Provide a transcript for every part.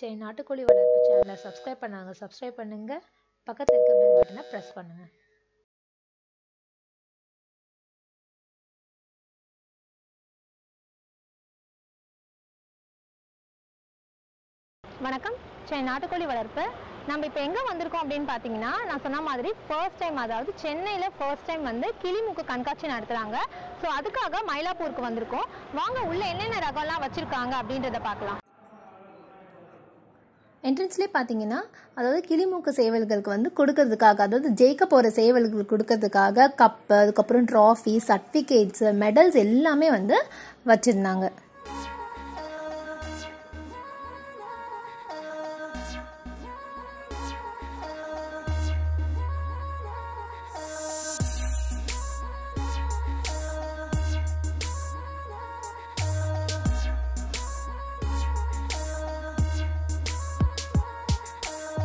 சரி நாட்டுக்கோழி வளர்ப்பு சேனலை சப்ஸ்கிரைப் பண்ணாங்க சப்ஸ்கிரைப் பண்ணுங்க. பக்கத்தில் இருக்க பெல் பட்டனை ப்ரெஸ் பண்ணுங்க. வணக்கம். சென்னை நாட்டுக்கோழி வளர்ப்பு. நம்ம இப்போ எங்கே வந்திருக்கோம் அப்படின்னு பார்த்தீங்கன்னா நான் சொன்ன மாதிரி ஃபர்ஸ்ட் டைம் அதாவது சென்னையில் ஃபர்ஸ்ட் டைம் வந்து கிளிமுக்கு கண்காட்சி நடத்துகிறாங்க ஸோ அதுக்காக மயிலாப்பூருக்கு வந்திருக்கோம். வாங்க உள்ள என்னென்ன ரகம்லாம் வச்சுருக்காங்க அப்படின்றத பார்க்கலாம். என்ட்ரன்ஸ்லேயே பார்த்தீங்கன்னா அதாவது கிளிமூக்கு சேவல்களுக்கு வந்து கொடுக்கறதுக்காக அதாவது ஜெயிக்க போகிற சேவல்களுக்கு கொடுக்கறதுக்காக கப்பு அதுக்கப்புறம் ட்ராஃபி சர்டிஃபிகேட்ஸ் மெடல்ஸ் எல்லாமே வந்து வச்சுருந்தாங்க.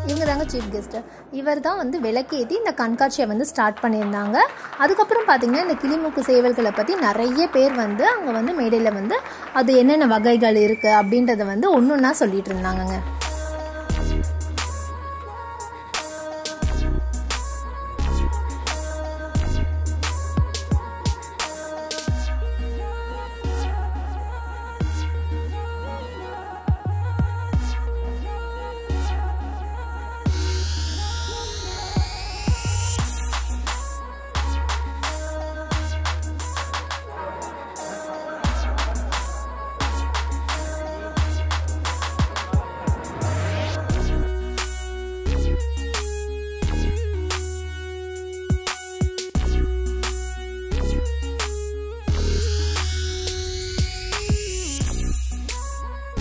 இவங்க தாங்க சீஃப் கெஸ்ட்டு இவர் தான் வந்து விளக்கேற்றி இந்த கண்காட்சியை வந்து ஸ்டார்ட் பண்ணியிருந்தாங்க. அதுக்கப்புறம் பார்த்திங்கன்னா இந்த கிளிமூக்கு சேவல்களை பற்றி நிறைய பேர் வந்து அங்கே வந்து மேடையில் வந்து அது என்னென்ன வகைகள் இருக்குது அப்படின்றத வந்து ஒன்று ஒன்றா சொல்லிகிட்டு இருந்தாங்கங்க.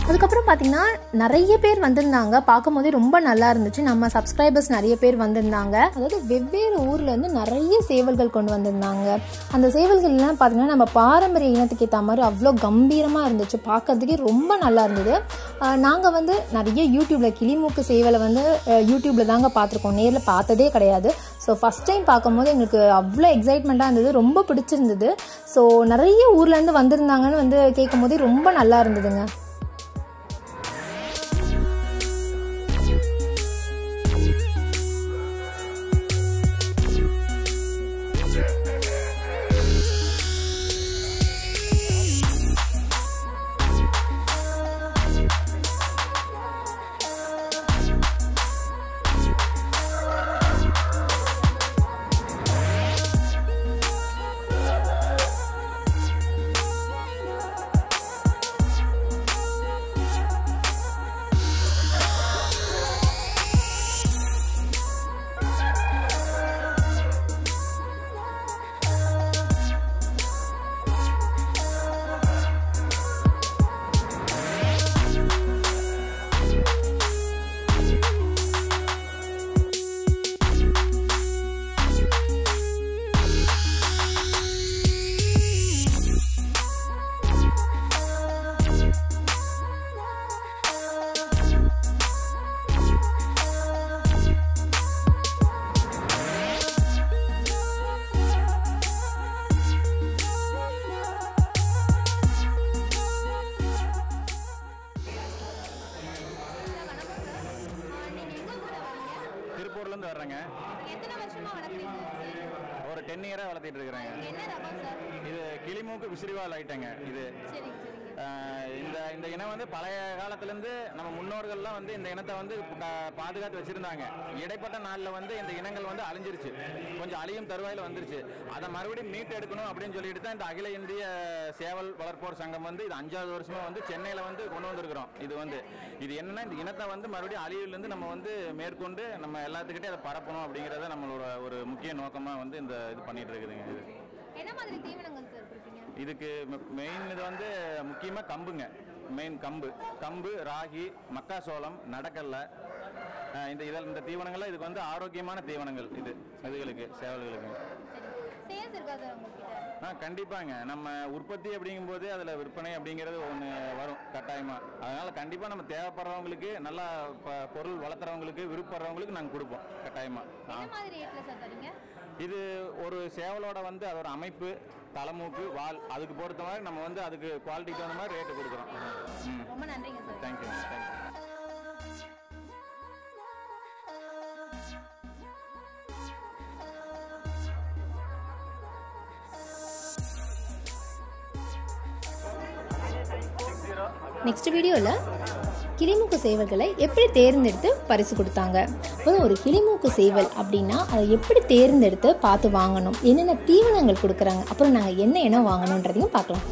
அதுக்கப்புறம் பார்த்தீங்கன்னா நிறைய பேர் வந்திருந்தாங்க. பார்க்கும்போதே ரொம்ப நல்லா இருந்துச்சு. நம்ம சப்ஸ்கிரைபர்ஸ் நிறைய பேர் வந்திருந்தாங்க. அதாவது வெவ்வேறு ஊர்லேருந்து நிறைய சேவல்கள் கொண்டு வந்திருந்தாங்க. அந்த சேவல்கள்லாம் பார்த்தீங்கன்னா நம்ம பாரம்பரிய இனத்துக்கு ஏற்ற மாதிரி அவ்வளோ கம்பீரமாக இருந்துச்சு. பார்க்கறதுக்கே ரொம்ப நல்லா இருந்தது. நாங்கள் வந்து நிறைய யூடியூப்பில் கிளிமூக்கு சேவலை வந்து யூடியூப்பில் தாங்க பார்த்துருக்கோம். நேரில் பார்த்ததே கிடையாது. ஸோ ஃபஸ்ட் டைம் பார்க்கும்போது எங்களுக்கு அவ்வளோ எக்ஸைட்மெண்ட்டாக இருந்தது. ரொம்ப பிடிச்சிருந்தது. ஸோ நிறைய ஊர்லேருந்து வந்திருந்தாங்கன்னு வந்து கேட்கும் போதே ரொம்ப நல்லா இருந்ததுங்க. வளர்க்குறீங்க ஒரு டென் இயராக வளர்த்திட்டு இருக்கிறேங்க. இது கிளிமூக்கு விசிறிவால் ஐட்டங்க. இது இந்த இந்த இனம் வந்து பழைய காலத்துலேருந்து நம்ம முன்னோர்கள்லாம் வந்து இந்த இனத்தை வந்து பா- பாதுகாத்து வச்சுருந்தாங்க. இடைப்பட்ட நாளில் வந்து இந்த இனங்கள் வந்து அழிஞ்சிருச்சு. கொஞ்சம் அழியும் தருவாயில் வந்துருச்சு. அதை மறுபடியும் மீட் எடுக்கணும் அப்படின்னு சொல்லிட்டு தான் இந்த அகில இந்திய சேவல் வளர்ப்போர் சங்கம் வந்து இது அஞ்சாவது வருஷமாக வந்து சென்னையில் வந்து கொண்டு வந்திருக்கிறோம். இது வந்து இது என்னன்னா இந்த இனத்தை வந்து மறுபடியும் அழிவிலிருந்து நம்ம வந்து மேற்கொண்டு நம்ம எல்லாத்துக்கிட்டே அதை பரப்பணும் அப்படிங்கிறத நம்மளோட ஒரு முக்கிய நோக்கமாக வந்து இந்த இது பண்ணிட்டு இருக்குதுங்க இது. என்ன மாதிரி தீவனங்கள் இதுக்கு மெயின் இது வந்து முக்கியமாக கம்புங்க. மெயின் கம்பு. கம்பு ராகி மக்காசோளம் நடக்கல்ல இந்த இதில் இந்த தீவனங்கள்லாம் இதுக்கு வந்து ஆரோக்கியமான தீவனங்கள் இது இதுகளுக்கு சேவல்களுக்கு. ஆ கண்டிப்பாங்க. நம்ம உற்பத்தி அப்படிங்கும்போது அதில் விற்பனை அப்படிங்கிறது ஒன்று வரும் கட்டாயமாக அதனால் கண்டிப்பாக நம்ம தேவைப்படுறவங்களுக்கு நல்லா பொருள் வளர்த்துறவங்களுக்கு விருப்பப்படுறவங்களுக்கு நாங்கள் கொடுப்போம் கட்டாயமாக இது ஒரு சேவலோட வந்து அதோட அமைப்பு தலைமூக்கு வால் அதுக்கு பொறுத்த மாதிரி நம்ம வந்து அதுக்கு குவாலிட்டிக்கு தகுந்த மாதிரி ரேட்டு கொடுக்குறோம். ரொம்ப நன்றிங்க சார். தேங்க்யூ தேங்க்யூ நெக்ஸ்ட் வீடியோவில் கிளிமூக்கு சேவல்களை எப்படி தேர்ந்தெடுத்து பரிசு கொடுத்தாங்க? அப்புறம் ஒரு கிளிமூக்கு சேவல் அப்படின்னா அதை எப்படி தேர்ந்தெடுத்து பார்த்து வாங்கணும்? என்னென்ன தீவனங்கள் கொடுக்குறாங்க? அப்புறம் நாங்கள் என்ன என்ன வாங்கணுன்றதையும் பார்க்கலாம்.